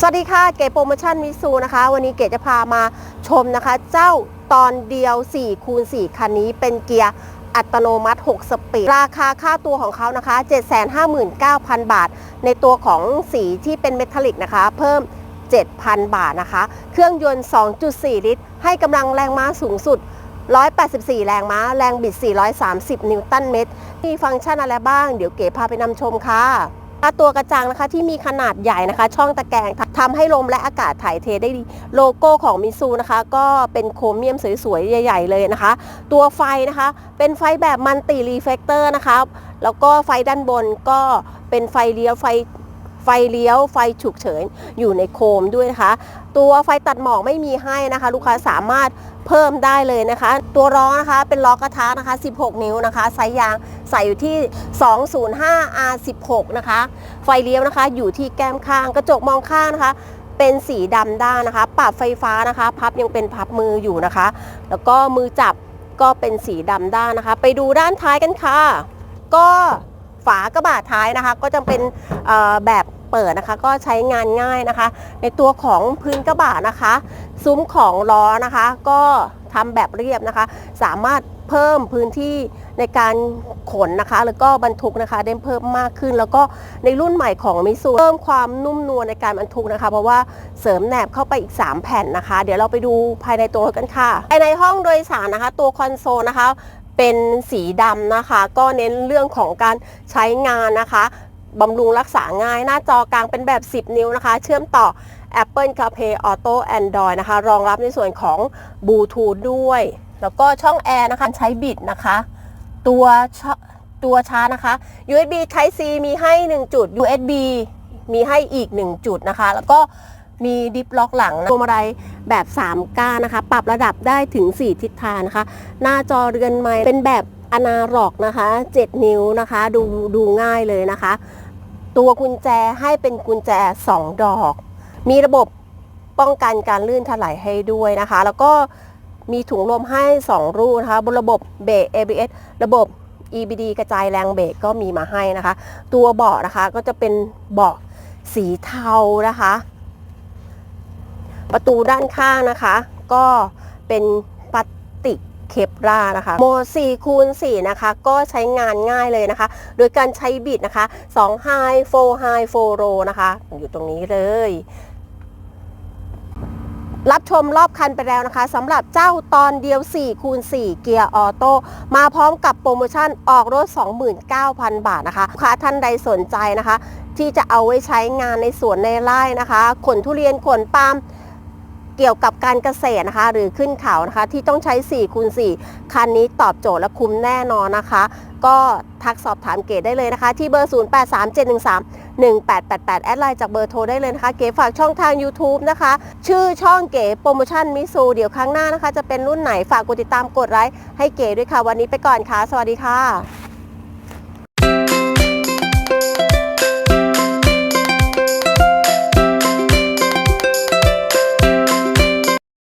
สวัสดีค่ะเก๋โปรโมชั่นมิซูนะคะ วันนี้เก๋จะพามาชมนะคะ เจ้าตอนเดียว4คูณ4คันนี้เป็นเกียร์อัตโนมัติ 6 สปีด ราคาค่าตัวของเขานะคะ 759,000 บาท ในตัวของสีที่เป็นเมทัลลิกนะคะ เพิ่ม 7,000 บาทนะคะ เครื่องยนต์ 2.4 ลิตร ให้กำลังแรงม้าสูงสุด 184 แรงม้า แรงบิด 430 นิวตันเมตร มีฟังก์ชันอะไรบ้าง เดี๋ยวเก๋พาไปนำชมค่ะ ตัวกระจังนะคะที่มีขนาดใหญ่นะคะ ช่องตะแกรงทำให้ลมและอากาศถ่ายเทได้ดี โลโก้ของมิซูนะคะ ก็เป็นโครเมียมสวยๆ ใหญ่ ๆ เลยนะคะ ตัวไฟนะคะ เป็นไฟแบบมันติรีเฟกเตอร์นะคะ แล้วก็ไฟด้านบนก็เป็นไฟเลี้ยวไฟ ไฟเลี้ยว ไฟฉุกเฉินอยู่ในโคมด้วยนะคะ ตัวไฟตัดหมอกไม่มีให้นะคะ ลูกค้าสามารถเพิ่มได้เลยนะคะ ตัวล้อนะคะเป็นล้อกระทะนะคะ 16 นิ้วนะคะไซส์ยางใส่อยู่ที่ 205 R16 นะคะ ไฟเลี้ยวนะคะอยู่ที่แก้มข้าง กระจกมองข้างนะคะเป็นสีดำด้านนะคะ ปรับไฟฟ้านะคะ พับยังเป็นพับมืออยู่นะคะ แล้วก็มือจับก็เป็นสีดำด้านนะคะ ไปดูด้านท้ายกันค่ะ ก็ ฝากระบะท้ายนะคะ ก็จะเป็นแบบเปิดนะคะ ก็ใช้งานง่ายนะคะ ในตัวของพื้นกระบะนะคะ ซุ้มของล้อนะคะ ก็ทำแบบเรียบนะคะ สามารถเพิ่มพื้นที่ในการขนนะคะ แล้วก็บรรทุกนะคะได้เพิ่มมากขึ้น แล้วก็ในรุ่นใหม่ของมิซูเพิ่มความนุ่มนวลในการบรรทุกนะคะ เพราะว่าเสริมแหนบเข้าไปอีก 3 แผ่นนะคะ เดี๋ยวเราไปดูภายในตัวรถกันค่ะภายในห้องโดยสารนะคะ ตัวคอนโซลนะคะ เป็นสีดำนะคะ ก็เน้นเรื่องของการใช้งานนะคะบำรุงรักษาง่าย หน้าจอกลางเป็นแบบ 10 นิ้วนะคะ เชื่อมต่อ Apple CarPlay Auto Android นะคะ รองรับในส่วนของบลูทูธด้วย แล้วก็ช่องแอร์นะคะใช้บิดนะคะ ตัวตัวชาร์จนะคะ USB Type C มีให้ 1 จุด USB มีให้อีก 1 จุดนะคะ แล้วก็ มีดิฟล็อกหลังพวงมาลัยแบบ 3 ก้านนะคะ ปรับระดับได้ถึง 4 ทิศทางนะคะ หน้าจอเรือนไม้เป็นแบบอนาล็อกนะคะ 7 นิ้วนะคะ ดูดูง่ายเลยนะคะ ตัวกุญแจให้เป็นกุญแจ 2 ดอก มีระบบป้องกันการลื่นถลายให้ด้วยนะคะ แล้วก็มีถุงลมให้ 2 รูนะคะ บนระบบเบรก ABS ระบบ EBD กระจายแรงเบรกก็มีมาให้นะคะ ตัวเบาะนะคะก็จะเป็นเบาะสีเทานะคะ ประตูด้านข้างนะคะ ก็เป็นพลาสติกเคปรานะคะโหมด4คูณ4นะคะก็ใช้งานง่ายเลยนะคะ โดยการใช้บิดนะคะ2 High 4 High 4 Low นะคะ อยู่ตรงนี้เลยรับชมรอบคันไปแล้วนะคะสำหรับเจ้าตอนเดียว 4 คูณ 4 เกียร์ออโต้มาพร้อมกับโปรโมชั่นออกรถ 29,000 บาทนะคะลูกค้าท่านใดสนใจนะคะ ที่จะเอาไว้ใช้งานในสวนในไร่นะคะ ขนทุเรียนขนปาล์ม เกี่ยวกับการเกษตรนะคะ หรือขึ้นเขานะคะ ที่ต้องใช้4คูณ4คันนี้ตอบโจทย์และคุ้มแน่นอนนะคะ ก็ทักสอบถามเก๋ได้เลยนะคะ ที่เบอร์ 083713 1888 แอดไลน์จากเบอร์โทรได้เลยนะคะ เก๋ฝากช่องทาง YouTube นะคะ ชื่อช่องเก๋โปรโมชั่นมิซูเดี๋ยวครั้งหน้านะคะ จะเป็นรุ่นไหนฝากกดติดตามกดไลค์ให้เก๋ด้วยค่ะ วันนี้ไปก่อนค่ะ สวัสดีค่ะ